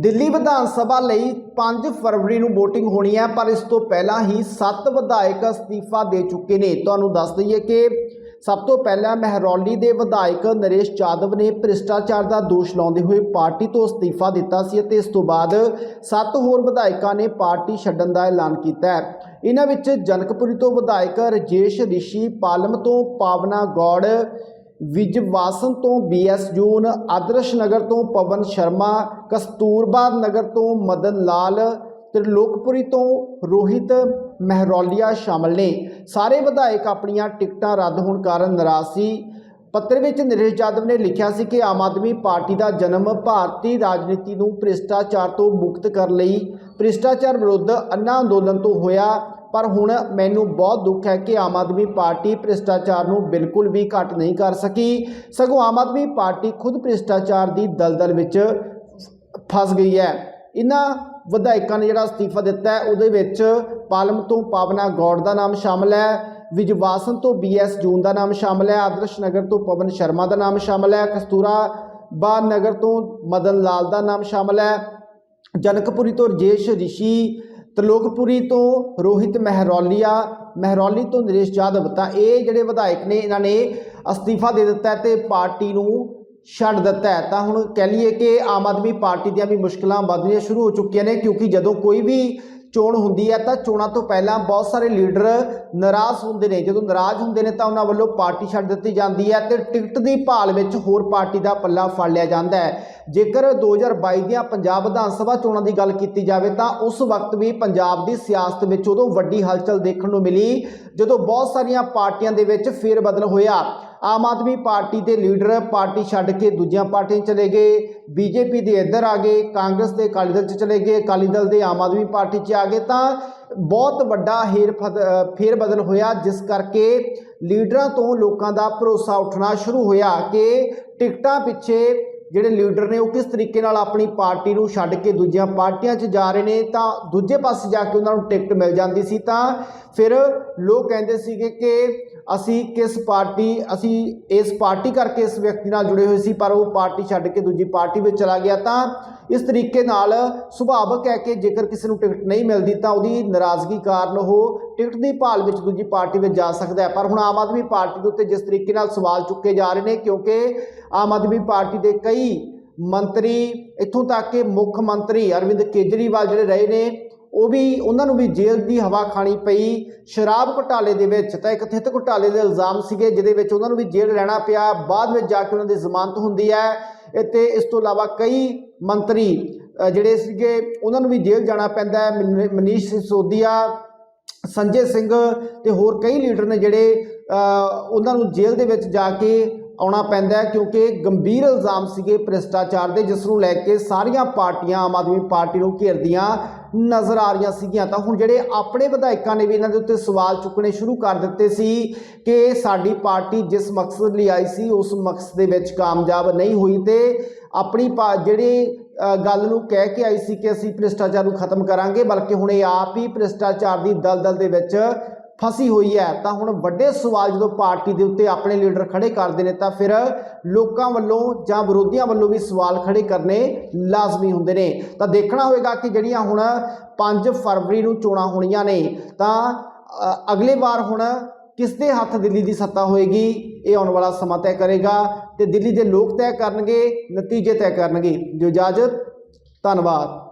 ਦਿੱਲੀ ਵਿਧਾਨ ਸਭਾ ਲਈ 5 ਫਰਵਰੀ ਨੂੰ VOTING ਹੋਣੀ ਹੈ, ਪਰ ਇਸ ਤੋਂ ਪਹਿਲਾਂ ਹੀ 7 ਵਿਧਾਇਕ ਅਸਤੀਫਾ ਦੇ ਚੁੱਕੇ ਨੇ। ਤੁਹਾਨੂੰ ਦੱਸ ਦਈਏ ਕਿ ਸਭ ਤੋਂ ਪਹਿਲਾਂ ਮਹਿਰੌਲੀ ਦੇ ਵਿਧਾਇਕ ਨਰੇਸ਼ ਯਾਦਵ ਨੇ ਭ੍ਰਿਸ਼ਟਾਚਾਰ ਦਾ ਦੋਸ਼ ਲਾਉਂਦੇ ਹੋਏ ਪਾਰਟੀ ਤੋਂ ਅਸਤੀਫਾ ਦਿੱਤਾ ਸੀ ਅਤੇ ਇਸ ਤੋਂ ਬਾਅਦ 7 ਹੋਰ ਵਿਧਾਇਕਾਂ ਨੇ ਪਾਰਟੀ ਛੱਡਣ ਦਾ ਐਲਾਨ ਕੀਤਾ ਹੈ। ਇਹਨਾਂ ਵਿੱਚ ਜਨਕਪੁਰੀ ਤੋਂ ਵਿਧਾਇਕ ਰਜੇਸ਼ ਰਿਸ਼ੀ, ਪਾਲਮ ਤੋਂ ਪਾਵਨਾ ਗੌੜ ਵਿਜਵਾਸਨ ਤੋਂ ਬੀਐਸ ਜੂਨ, ਆਦਰਸ਼ ਨਗਰ ਤੋਂ ਪਵਨ ਸ਼ਰਮਾ ਕਸਤੂਰਬਾ ਨਗਰ ਤੋਂ ਮਦਨ ਲਾਲ, ਤ੍ਰਿਲੋਕਪੁਰੀ ਤੋਂ ਰੋਹਿਤ ਮਹਿਰੌਲੀਆ ਸ਼ਾਮਲ ਨੇ। ਸਾਰੇ ਵਿਧਾਇਕ ਆਪਣੀਆਂ ਟਿਕਟਾਂ ਰੱਦ ਹੋਣ ਕਾਰਨ ਨਾਰਾਜ਼ ਸੀ। ਪੱਤਰ ਵਿੱਚ ਨਰੇਸ਼ ਯਾਦਵ ਨੇ ਲਿਖਿਆ ਸੀ ਕਿ ਆਮ ਆਦਮੀ ਪਾਰਟੀ ਦਾ ਜਨਮ ਭਾਰਤੀ ਰਾਜਨੀਤੀ ਨੂੰ ਭ੍ਰਿਸ਼ਟਾਚਾਰ ਤੋਂ ਮੁਕਤ ਕਰਨ ਲਈ ਭ੍ਰਿਸ਼ਟਾਚਾਰ ਵਿਰੁੱਧ ਅੰਨਾ ਅੰਦੋਲਨ ਤੋਂ ਹੋਇਆ। ਪਰ ਹੁਣ ਮੈਨੂੰ ਬਹੁਤ ਦੁੱਖ ਹੈ ਕਿ ਆਮ ਆਦਮੀ ਪਾਰਟੀ ਭ੍ਰਿਸ਼ਟਾਚਾਰ ਨੂੰ ਬਿਲਕੁਲ ਵੀ ਘੱਟ ਨਹੀਂ ਕਰ ਸਕੀ। ਸਗੋਂ ਆਮ ਆਦਮੀ ਪਾਰਟੀ ਖੁਦ ਭ੍ਰਿਸ਼ਟਾਚਾਰ ਦੀ ਦਲਦਲ ਵਿੱਚ ਫਸ ਗਈ ਹੈ। ਇਹਨਾਂ ਵਿਧਾਇਕਾਂ ਨੇ ਜਿਹੜਾ ਅਸਤੀਫਾ ਦਿੱਤਾ ਹੈ, ਉਹਦੇ ਵਿੱਚ ਪਾਲਮ ਤੋਂ ਪਾਵਨਾ ਗੌੜ ਦਾ ਨਾਮ ਸ਼ਾਮਲ ਹੈ, ਵਿਜਵਾਸਨ ਤੋਂ ਬੀਐਸ ਜੂਨ ਦਾ ਨਾਮ ਸ਼ਾਮਲ ਹੈ, ਆਦਰਸ਼ ਨਗਰ ਤੋਂ ਪਵਨ ਸ਼ਰਮਾ ਦਾ ਨਾਮ ਸ਼ਾਮਲ ਹੈ ਕਸਤੂਰਾ ਬਾ ਨਗਰ ਤੋਂ ਮਦਨ ਲਾਲ ਦਾ ਨਾਮ ਸ਼ਾਮਲ ਹੈ, ਜਨਕਪੁਰੀ ਤੋਂ ਰਜੇਸ਼ ਰਿਸ਼ੀ ਤਲੋਕਪੁਰੀ ਤੋਂ ਰੋਹਿਤ ਮਹਿਰੌਲੀਆ, ਮਹਿਰੌਲੀ ਤੋਂ ਨਰੇਸ਼ ਯਾਦਵ ਤਾਂ ਇਹ ਜਿਹੜੇ ਵਿਧਾਇਕ ਨੇ, ਇਹਨਾਂ ਨੇ ਅਸਤੀਫਾ ਦੇ ਦਿੱਤਾ ਹੈ ਤੇ ਪਾਰਟੀ ਨੂੰ ਛੱਡ ਦਿੱਤਾ ਤਾਂ ਹੁਣ ਕਹਿ ਲਈਏ ਕਿ ਆਮ ਆਦਮੀ ਪਾਰਟੀ ਦੀਆਂ ਵੀ ਮੁਸ਼ਕਲਾਂ ਵਧਣੀਆਂ ਸ਼ੁਰੂ ਹੋ ਚੁੱਕੀਆਂ ਨੇ, ਕਿਉਂਕਿ ਜਦੋਂ ਕੋਈ ਵੀ ਚੋਣ ਹੁੰਦੀ ਹੈ, ਤਾਂ ਚੋਣਾਂ ਤੋਂ ਪਹਿਲਾਂ ਬਹੁਤ ਸਾਰੇ ਲੀਡਰ ਨਾਰਾਜ਼ ਹੁੰਦੇ ਨੇ। ਜਦੋਂ ਨਾਰਾਜ਼ ਹੁੰਦੇ ਨੇ, ਤਾਂ ਉਹਨਾਂ ਵੱਲੋਂ ਪਾਰਟੀ ਛੱਡ ਦਿੱਤੀ ਜਾਂਦੀ ਹੈ ਤੇ ਟਿਕਟ ਦੀ ਭਾਲ ਵਿੱਚ ਹੋਰ ਪਾਰਟੀ ਦਾ ਪੱਲਾ ਫੜ ਲਿਆ ਜਾਂਦਾ ਹੈ। ਜੇਕਰ 2022 ਦੀਆਂ ਪੰਜਾਬ ਵਿਧਾਨ ਸਭਾ ਚੋਣਾਂ ਦੀ ਗੱਲ ਕੀਤੀ ਜਾਵੇ, ਤਾਂ ਉਸ ਵਕਤ ਵੀ ਪੰਜਾਬ ਦੀ ਸਿਆਸਤ ਵਿੱਚ ਉਦੋਂ ਵੱਡੀ ਹਲਚਲ ਦੇਖਣ ਨੂੰ ਮਿਲੀ, ਜਦੋਂ ਬਹੁਤ ਸਾਰੀਆਂ ਪਾਰਟੀਆਂ ਦੇ ਵਿੱਚ ਫੇਰ ਬਦਲ ਹੋਇਆ। ਆਮ ਆਦਮੀ ਪਾਰਟੀ ਦੇ ਲੀਡਰ ਪਾਰਟੀ ਛੱਡ ਕੇ ਦੂਜੀਆਂ ਪਾਰਟੀਆਂ ਚਲੇ ਗਏ, ਬੀਜੇਪੀ ਦੇ ਇੱਧਰ ਆ ਗਏ, ਕਾਂਗਰਸ ਦੇ ਅਕਾਲੀ ਦਲ 'ਚ ਚਲੇ ਗਏ, ਅਕਾਲੀ ਦਲ ਦੇ ਆਮ ਆਦਮੀ ਪਾਰਟੀ 'ਚ ਆ ਗਏ, ਤਾਂ ਬਹੁਤ ਵੱਡਾ ਹੇਰ ਫੇਰ ਬਦਲ ਹੋਇਆ, ਜਿਸ ਕਰਕੇ ਲੀਡਰਾਂ ਤੋਂ ਲੋਕਾਂ ਦਾ ਭਰੋਸਾ ਉੱਠਣਾ ਸ਼ੁਰੂ ਹੋਇਆ ਕਿ ਟਿਕਟਾਂ ਪਿੱਛੇ ਜਿਹੜੇ ਲੀਡਰ ਨੇ ਉਹ ਕਿਸ ਤਰੀਕੇ ਨਾਲ ਆਪਣੀ ਪਾਰਟੀ ਨੂੰ ਛੱਡ ਕੇ ਦੂਜੀਆਂ ਪਾਰਟੀਆਂ 'ਚ ਜਾ ਰਹੇ ਨੇ, ਤਾਂ ਦੂਜੇ ਪਾਸੇ ਜਾ ਕੇ ਉਹਨਾਂ ਨੂੰ ਟਿਕਟ ਮਿਲ ਜਾਂਦੀ ਸੀ। ਤਾਂ ਫਿਰ ਲੋਕ ਕਹਿੰਦੇ ਸੀਗੇ ਕਿ ਅਸੀਂ ਕਿਸ ਪਾਰਟੀ, ਅਸੀਂ ਇਸ ਪਾਰਟੀ ਕਰਕੇ ਇਸ ਵਿਅਕਤੀ ਨਾਲ ਜੁੜੇ ਹੋਏ ਸੀ, ਪਰ ਉਹ ਪਾਰਟੀ ਛੱਡ ਕੇ ਦੂਜੀ ਪਾਰਟੀ ਵਿੱਚ ਚਲਾ ਗਿਆ। ਤਾਂ ਇਸ ਤਰੀਕੇ ਨਾਲ ਸੁਭਾਵਕ ਹੈ ਕਿ ਜੇਕਰ ਕਿਸੇ ਨੂੰ ਟਿਕਟ ਨਹੀਂ ਮਿਲਦੀ ਤਾਂ ਉਹਦੀ ਨਾਰਾਜ਼ਗੀ ਕਾਰਨ ਉਹ ਟਿਕਟ ਦੀ ਭਾਲ ਵਿੱਚ ਦੂਜੀ ਪਾਰਟੀ ਵਿੱਚ ਜਾ ਸਕਦਾ ਹੈ। ਪਰ ਹੁਣ ਆਮ ਆਦਮੀ ਪਾਰਟੀ ਦੇ ਉੱਤੇ ਜਿਸ ਤਰੀਕੇ ਨਾਲ ਸਵਾਲ ਚੁੱਕੇ ਜਾ ਰਹੇ ਨੇ, ਕਿਉਂਕਿ ਆਮ ਆਦਮੀ ਪਾਰਟੀ ਦੇ ਕਈ ਮੰਤਰੀ, ਇੱਥੋਂ ਤੱਕ ਕਿ ਮੁੱਖ ਮੰਤਰੀ ਅਰਵਿੰਦ ਕੇਜਰੀਵਾਲ ਜਿਹੜੇ ਰਹੇ ਨੇ, ਉਹ ਵੀ ਉਹਨਾਂ ਨੂੰ ਵੀ ਜੇਲ੍ਹ ਦੀ ਹਵਾ ਖਾਣੀ ਪਈ। ਸ਼ਰਾਬ ਘੁਟਾਲੇ ਦੇ ਵਿੱਚ ਤਾਂ ਇੱਕ ਥਿੱਤ ਘੁਟਾਲੇ ਦੇ ਇਲਜ਼ਾਮ ਸੀਗੇ, ਜਿਹਦੇ ਵਿੱਚ ਉਹਨਾਂ ਨੂੰ ਵੀ ਜੇਲ੍ਹ ਰਹਿਣਾ ਪਿਆ। ਬਾਅਦ ਵਿੱਚ ਜਾ ਕੇ ਉਹਨਾਂ ਦੀ ਜ਼ਮਾਨਤ ਹੁੰਦੀ ਹੈ। ਅਤੇ ਇਸ ਤੋਂ ਇਲਾਵਾ ਕਈ ਮੰਤਰੀ ਜਿਹੜੇ ਸੀਗੇ, ਉਹਨਾਂ ਨੂੰ ਵੀ ਜੇਲ੍ਹ ਜਾਣਾ ਪੈਂਦਾ ਹੈ। ਮਨੀਸ਼ ਸਿਸੋਦੀਆ, ਸੰਜੇ ਸਿੰਘ ਤੇ ਹੋਰ ਕਈ ਲੀਡਰ ਨੇ ਜਿਹੜੇ ਉਹਨਾਂ ਨੂੰ ਜੇਲ੍ਹ ਦੇ ਵਿੱਚ ਜਾ ਕੇ ਆਉਣਾ ਪੈਂਦਾ ਕਿਉਂਕਿ ਗੰਭੀਰ ਇਲਜ਼ਾਮ ਸੀਗੇ ਭ੍ਰਿਸ਼ਟਾਚਾਰ ਦੇ, ਜਿਸ ਨੂੰ ਲੈ ਕੇ ਸਾਰੀਆਂ ਪਾਰਟੀਆਂ ਆਮ ਆਦਮੀ ਪਾਰਟੀ ਨੂੰ ਘੇਰਦੀਆਂ ਨਜ਼ਰ ਆ ਰਹੀਆਂ ਸੀਗੀਆਂ। ਤਾਂ ਹੁਣ ਜਿਹੜੇ ਆਪਣੇ ਵਿਧਾਇਕਾਂ ਨੇ ਵੀ ਇਹਨਾਂ ਦੇ ਉੱਤੇ ਸਵਾਲ ਚੁੱਕਣੇ ਸ਼ੁਰੂ ਕਰ ਦਿੱਤੇ ਸੀ ਕਿ ਸਾਡੀ ਪਾਰਟੀ ਜਿਸ ਮਕਸਦ ਲਈ ਆਈ ਸੀ, ਉਸ ਮਕਸਦ ਦੇ ਵਿੱਚ ਕਾਮਯਾਬ ਨਹੀਂ ਹੋਈ ਤੇ ਆਪਣੀ ਪਾ- ਜਿਹੜੀ ਗੱਲ ਨੂੰ ਕਹਿ ਕੇ ਆਈ ਸੀ ਕਿ ਅਸੀਂ ਭ੍ਰਿਸ਼ਟਾਚਾਰ ਨੂੰ ਖਤਮ ਕਰਾਂਗੇ, ਬਲਕਿ ਹੁਣ ਇਹ ਆਪ ਹੀ ਭ੍ਰਿਸ਼ਟਾਚਾਰ ਦੀ ਦਲਦਲ ਦੇ ਵਿੱਚ ਫਸੀ ਹੋਈ ਹੈ, ਤਾਂ ਹੁਣ ਵੱਡੇ ਸਵਾਲ ਜਦੋਂ ਪਾਰਟੀ ਦੇ ਉੱਤੇ ਆਪਣੇ ਲੀਡਰ ਖੜੇ ਕਰਦੇ ਨੇ, ਤਾਂ ਫਿਰ ਲੋਕਾਂ ਵੱਲੋਂ ਜਾਂ ਵਿਰੋਧੀਆਂ ਵੱਲੋਂ ਵੀ ਸਵਾਲ ਖੜੇ ਕਰਨੇ ਲਾਜ਼ਮੀ ਹੁੰਦੇ ਨੇ। ਤਾਂ ਦੇਖਣਾ ਹੋਵੇਗਾ ਕਿ ਜਿਹੜੀਆਂ ਹੁਣ 5 ਫਰਵਰੀ ਨੂੰ ਚੋਣਾਂ ਹੋਣੀਆਂ ਨੇ, ਤਾਂ ਅਗਲੇ ਵਾਰ ਹੁਣ ਕਿਸ ਦੇ ਹੱਥ ਦਿੱਲੀ ਦੀ ਸੱਤਾ ਹੋਏਗੀ, ਇਹ ਆਉਣ ਵਾਲਾ ਸਮਾਂ ਤੈਅ ਕਰੇਗਾ ਤੇ ਦਿੱਲੀ ਦੇ ਲੋਕ ਤੈਅ ਕਰਨਗੇ, ਨਤੀਜੇ ਤੈਅ ਕਰਨਗੇ। ਜੋ ਇਜਾਜ਼ਤ, ਧੰਨਵਾਦ।